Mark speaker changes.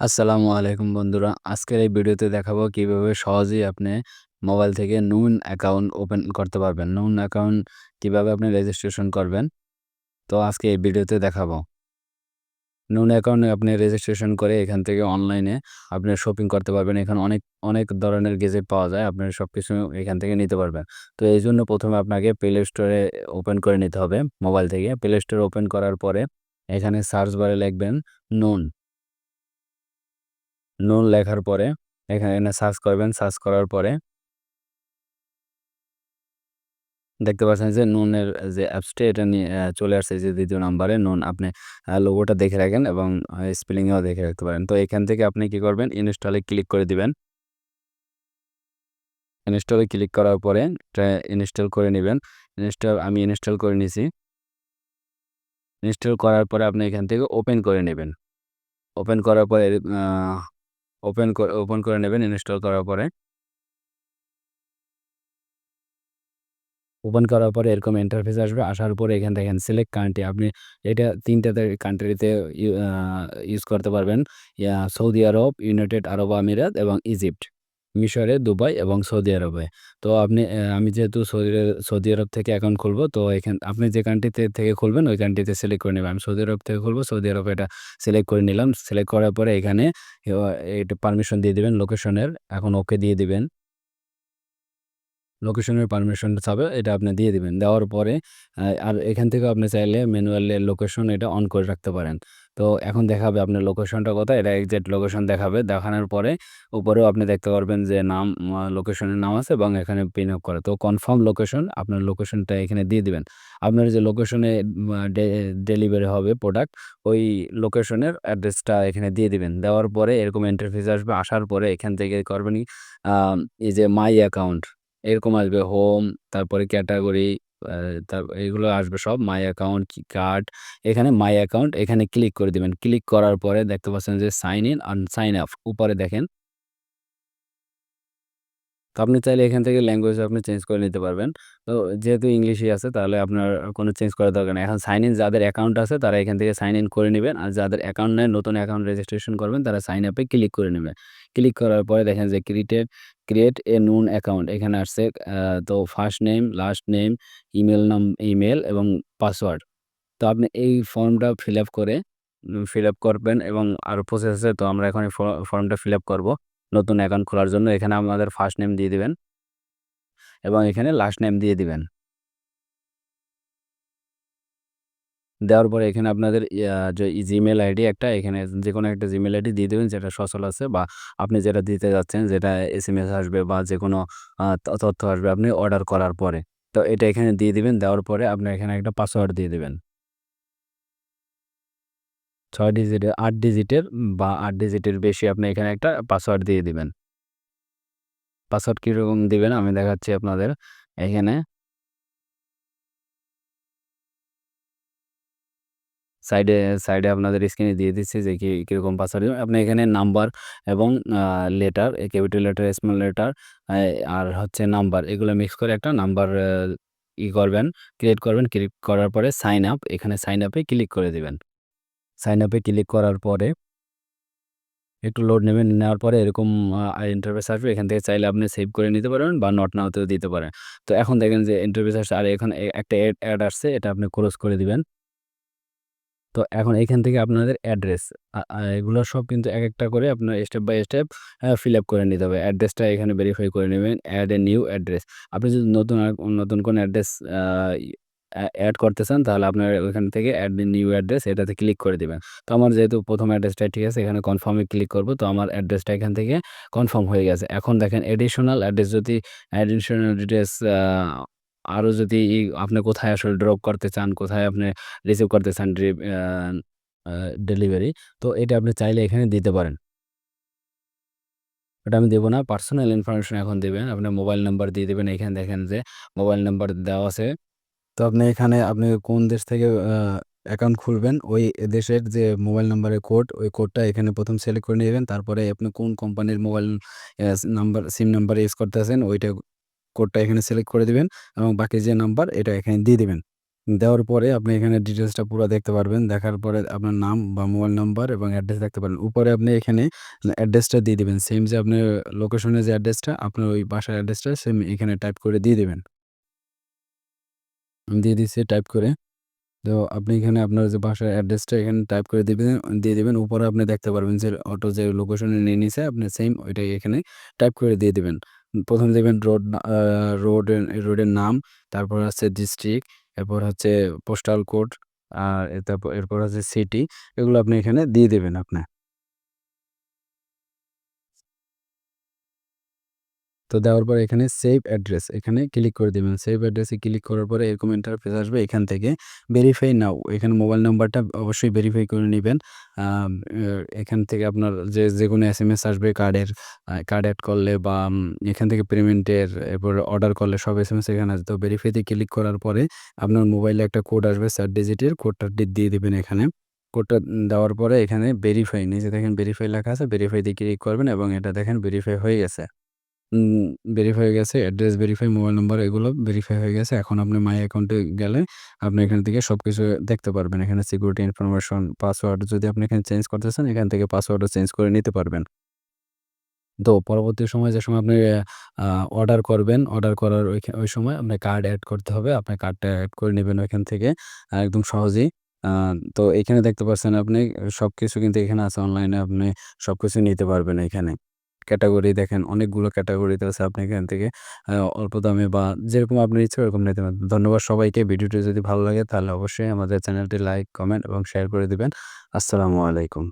Speaker 1: আসসালামু আলাইকুম বন্ধুরা। আজকের এই ভিডিওতে দেখাবো কীভাবে সহজেই আপনি মোবাইল থেকে নুন অ্যাকাউন্ট ওপেন করতে পারবেন। নুন অ্যাকাউন্ট কীভাবে আপনি রেজিস্ট্রেশন করবেন। তো আজকে এই ভিডিওতে দেখাবো। নুন অ্যাকাউন্টে আপনি রেজিস্ট্রেশন করে এখান থেকে অনলাইনে আপনি শপিং করতে পারবেন। এখানে অনেক, অনেক ধরনের গেজেট পাওয়া যায়। আপনি সব কিছু এখান থেকে নিতে পারবেন। তো এই জন্য প্রথমে আপনাকে প্লে স্টোরে ওপেন করে নিতে হবে মোবাইল থেকে। প্লে স্টোর ওপেন করার পরে এখানে সার্চ বারে লিখবেন নুন। নুন লেখার পরে, এখানে সার্চ করবেন। সার্চ করার পরে দেখতে পাচ্ছেন যে নুনের যে অ্যাপসটি, এটা নিয়ে চলে আসছে যে দ্বিতীয় নাম্বারে নুন আপনি লোগোটা দেখে রাখেন এবং স্পেলিংও দেখে রাখতে পারেন। তো এখান থেকে আপনি কি করবেন ইনস্টলে ক্লিক করে দিবেন। ইনস্টলে ক্লিক করার পরে, এটা ইনস্টল করে নিবেন। ইনস্টল আমি ইনস্টল করে নিছি। ইনস্টল করার পরে আপনি এখান থেকে ওপেন করে নেবেন। ওপেন করার পরে ওপেন ওপেন করে নেবেন ইনস্টল করার পরে। ওপেন করার পরে এরকম ইন্টারফেস আসবে। আসার পরে এখান দেখেন সিলেক্ট কান্ট্রি আপনি এটা তিনটা কান্ট্রিতে ইউ ইউজ করতে পারবেন। সৌদি আরব, ইউনাইটেড আরব আমিরাত এবং ইজিপ্ট। মিশরে, দুবাই এবং সৌদি আরবে। তো আপনি আমি যেহেতু সৌদি সৌদি আরব থেকে অ্যাকাউন্ট খুলবো তো এখান আপনি যে কান্ট্রিতে থেকে খুলবেন ওই কান্ট্রিতে সিলেক্ট করে নেবেন। আমি সৌদি আরব থেকে খুলবো। সৌদি আরবে এটা সিলেক্ট করে নিলাম। সিলেক্ট করার পরে এখানে এটা পারমিশন দিয়ে দেবেন লোকেশনের। এখন ওকে দিয়ে দিবেন। লোকেশনের পারমিশন চাবে, এটা আপনি দিয়ে দিবেন। দেওয়ার পরে আর এখান থেকেও আপনি চাইলে ম্যানুয়ালি লোকেশন এটা অন করে রাখতে পারেন। তো এখন দেখাবে আপনার লোকেশনটা কোথায়, এটা এক্সাক্ট লোকেশন দেখাবে। দেখানোর পরে উপরেও আপনি দেখতে পারবেন যে নাম লোকেশনের নাম আছে এবং এখানে পিন আপ করে তো কনফার্ম লোকেশন আপনার লোকেশনটা এখানে দিয়ে দিবেন। আপনার যে লোকেশনে ডেলিভারি হবে প্রোডাক্ট ওই লোকেশনের অ্যাড্রেসটা এখানে দিয়ে দিবেন। দেওয়ার পরে এরকম ইন্টারফেস আসবে। আসার পরে এখান থেকে করবেন এই যে মাই অ্যাকাউন্ট এরকম আসবে হোম তারপরে ক্যাটাগরি তার, এগুলো আসবে সব মাই অ্যাকাউন্ট কার্ড এখানে মাই অ্যাকাউন্ট এখানে ক্লিক করে দিবেন। ক্লিক করার পরে দেখতে পাচ্ছেন যে sign in and sign up উপরে দেখেন তো আপনি চাইলে এখান থেকে ল্যাঙ্গুয়েজ আপনি চেঞ্জ করে নিতে পারবেন। তো যেহেতু ইংলিশই আছে তাহলে আপনার কোনো চেঞ্জ করার দরকার নেই। এখন সাইন ইন যাদের অ্যাকাউন্ট আছে তারা এখান থেকে সাইন ইন করে নেবেন আর যাদের অ্যাকাউন্ট নেই নতুন অ্যাকাউন্ট রেজিস্ট্রেশন করবেন তারা সাইন আপে ক্লিক করে নেবেন। ক্লিক করার পরে দেখেন যে ক্রিয়েটেড ক্রিয়েট এ নুন অ্যাকাউন্ট এখানে আসছে তো first name, last name, email নাম ইমেল এবং পাসওয়ার্ড। তো আপনি এই ফর্মটা ফিল আপ করে ফিল আপ করবেন এবং আরও প্রসেস আছে তো আমরা এখন ফর্মটা ফিল আপ করব। নতুন অ্যাকাউন্ট খোলার জন্য এখানে আমাদের ফার্স্ট নেম দিয়ে দিবেন এবং এখানে লাস্ট নেম দিয়ে দিবেন। দেওয়ার পরে এখানে আপনাদের যে জিমেল আইডি একটা, এখানে যে কোনো একটা জিমেল আইডি দিয়ে দেবেন, যেটা সচল আছে বা আপনি যেটা দিতে যাচ্ছেন, যেটা এস এম এস আসবে বা যে কোনো তথ্য আসবে আপনি অর্ডার করার পরে। তো এটা এখানে দিয়ে দিবেন, দেওয়ার পরে আপনি এখানে একটা পাসওয়ার্ড দিয়ে দেবেন। ছয় ডিজিটের আট ডিজিটের বা আট ডিজিটের বেশি আপনি এখানে একটা পাসওয়ার্ড দিয়ে দিবেন। পাসওয়ার্ড কীরকম দিবেন আমি দেখাচ্ছি আপনাদের এখানে। সাইডে সাইডে আপনাদের স্ক্রিনে দিয়ে দিচ্ছি যে কি, কীরকম পাসওয়ার্ড আপনি এখানে নাম্বার এবং letter capital letter small letter আর হচ্ছে নাম্বার এগুলো মিক্স করে একটা নাম্বার ই করবেন ক্রিয়েট করবেন। ক্লিক করার পরে সাইন আপ এখানে সাইন আপে ক্লিক করে দিবেন। সাইন আপে ক্লিক করার পরে একটু লোড নেবেন, নেওয়ার পরে এরকম ইন্টারফেস আসবে, এখান থেকে চাইলে আপনি সেভ করে নিতে পারেন বা নট নাওতেও দিতে পারেন। তো এখন দেখেন যে ইন্টারফেস আসছে, আর এখন একটা অ্যাড আসছে, এটা আপনি ক্লোজ করে দিবেন। তো এখন এখান থেকে আপনাদের অ্যাড্রেস এগুলো সব কিন্তু এক একটা করে আপনার step by step fill up করে নিতে হবে। অ্যাড্রেসটা এখানে ভেরিফাই করে নেবেন অ্যাড এ নিউ অ্যাড্রেস আপনি যদি নতুন নতুন কোনো অ্যাড্রেস অ্যাড করতে চান তাহলে আপনার ওইখান থেকে অ্যাড নিউ অ্যাড্রেস এটাতে ক্লিক করে দিবেন। তো আমার যেহেতু প্রথম অ্যাড্রেসটা ঠিক আছে, এখানে কনফার্মে ক্লিক করব, তো আমার অ্যাড্রেসটা এখান থেকে কনফার্ম হয়ে গেছে। এখন দেখেন এডিশনাল অ্যাড্রেস যদি অ্যাডিশনাল ডিটেলস আরও যদি আপনি কোথায় আসলে ড্রপ করতে চান, কোথায় আপনি রিসিভ করতে চান ডেলিভারি তো এটা আপনি চাইলে এখানে দিতে পারেন। ওটা আমি দেবো না পার্সোনাল ইনফরমেশন এখন দেবেন, আপনার মোবাইল নাম্বার দিয়ে দেবেন, এখানে দেখেন যে মোবাইল নাম্বার দেওয়া আছে। তো আপনি এখানে আপনি কোন দেশ থেকে অ্যাকাউন্ট খুলবেন ওই দেশের যে মোবাইল নাম্বারের কোড ওই কোডটা এখানে প্রথম সিলেক্ট করে নেবেন তারপরে আপনি কোন কোম্পানির mobile number SIM number use করতে আছেন, ওইটা কোডটা এখানে সিলেক্ট করে দিবেন এবং বাকি যে নাম্বার এটা এখানে দিয়ে দেবেন দেওয়ার পরে আপনি এখানে ডিটেলসটা পুরো দেখতে পারবেন। দেখার পরে আপনার নাম বা মোবাইল নাম্বার এবং অ্যাড্রেস দেখতে পারবেন। উপরে আপনি এখানে অ্যাড্রেসটা দিয়ে দিবেন। সেম যে আপনার লোকেশনের যে অ্যাড্রেসটা আপনার ওই বাসার অ্যাড্রেসটা সেম এখানে টাইপ করে দিয়ে দিবেন। দিয়ে দিচ্ছি টাইপ করে। তো আপনি এখানে আপনার যে বাসার অ্যাড্রেসটা এখানে টাইপ করে দিবেন দিয়ে দেবেন উপরে আপনি দেখতে পারবেন যে অটো যে লোকেশনে নিয়ে নিছে আপনি সেম ওইটাই এখানে টাইপ করে দিয়ে দেবেন ১ম দিবেন রোড আ রোডের নাম, তারপর হচ্ছে ডিস্ট্রিক্ট, এরপর হচ্ছে পোস্টাল কোড আর তারপর এরপর হচ্ছে সিটি এগুলো আপনি এখানে দিয়ে দেবেন আপনি। তো দেওয়ার পরে এখানে সেভ অ্যাড্রেস এখানে ক্লিক করে দিবেন। সেভ অ্যাড্রেসে ক্লিক করার পরে এরকম ইন্টারফেস আসবে। এখান থেকে ভেরিফাই নাও এখানে মোবাইল নাম্বারটা অবশ্যই ভেরিফাই করে নেবেন এখান থেকে আপনার যে যেকোনো এসএমএস আসবে কার্ডের কার্ড অ্যাড করলে বা এখান থেকে পেমেন্টের এরপর অর্ডার করলে সব এস এম এস এখানে আসবে। তো ভেরিফাইতে ক্লিক করার পরে আপনার মোবাইলে একটা কোড আসবে ৪ ডিজিটের কোডটা দিয়ে দিবেন এখানে। কোডটা দেওয়ার পরে এখানে ভেরিফাই নিচে দেখেন ভেরিফাই লেখা আছে। ভেরিফাইতে ক্লিক করবেন এবং এটা দেখেন ভেরিফাই হয়ে গেছে। ভেরিফাই হয়ে গেছে। অ্যাড্রেস ভেরিফাই, মোবাইল নাম্বার এগুলো ভেরিফাই হয়ে গেছে। এখন আপনি মাই অ্যাকাউন্টে গেলে আপনি এখান থেকে সব কিছু দেখতে পারবেন। এখানে সিকিউরিটি ইনফরমেশন, পাসওয়ার্ড যদি আপনি এখানে চেঞ্জ করতে চান এখান থেকে পাসওয়ার্ডও চেঞ্জ করে নিতে পারবেন। তো পরবর্তী সময়ে যে সময় আপনি অর্ডার করবেন, অর্ডার করার ওইখা ওই সময় আপনার কার্ড অ্যাড করতে হবে। আপনার কার্ডটা অ্যাড করে নেবেন ওইখান থেকে একদম সহজেই। তো এখানে দেখতে পাচ্ছেন আপনি সব কিছু কিন্তু এখানে আছে অনলাইনে আপনি সবকিছু নিতে পারবেন এখানে। ক্যাটেগরি দেখেন অনেকগুলো ক্যাটাগরিতে আছে আপনি এখান থেকে অল্প দামে বা যেরকম আপনার ইচ্ছা ওরকম নিতে পারেন। ধন্যবাদ সবাইকে। ভিডিওটি যদি ভালো লাগে তাহলে অবশ্যই আমাদের চ্যানেলটি লাইক, কমেন্ট এবং শেয়ার করে দিবেন। আসসালামু আলাইকুম।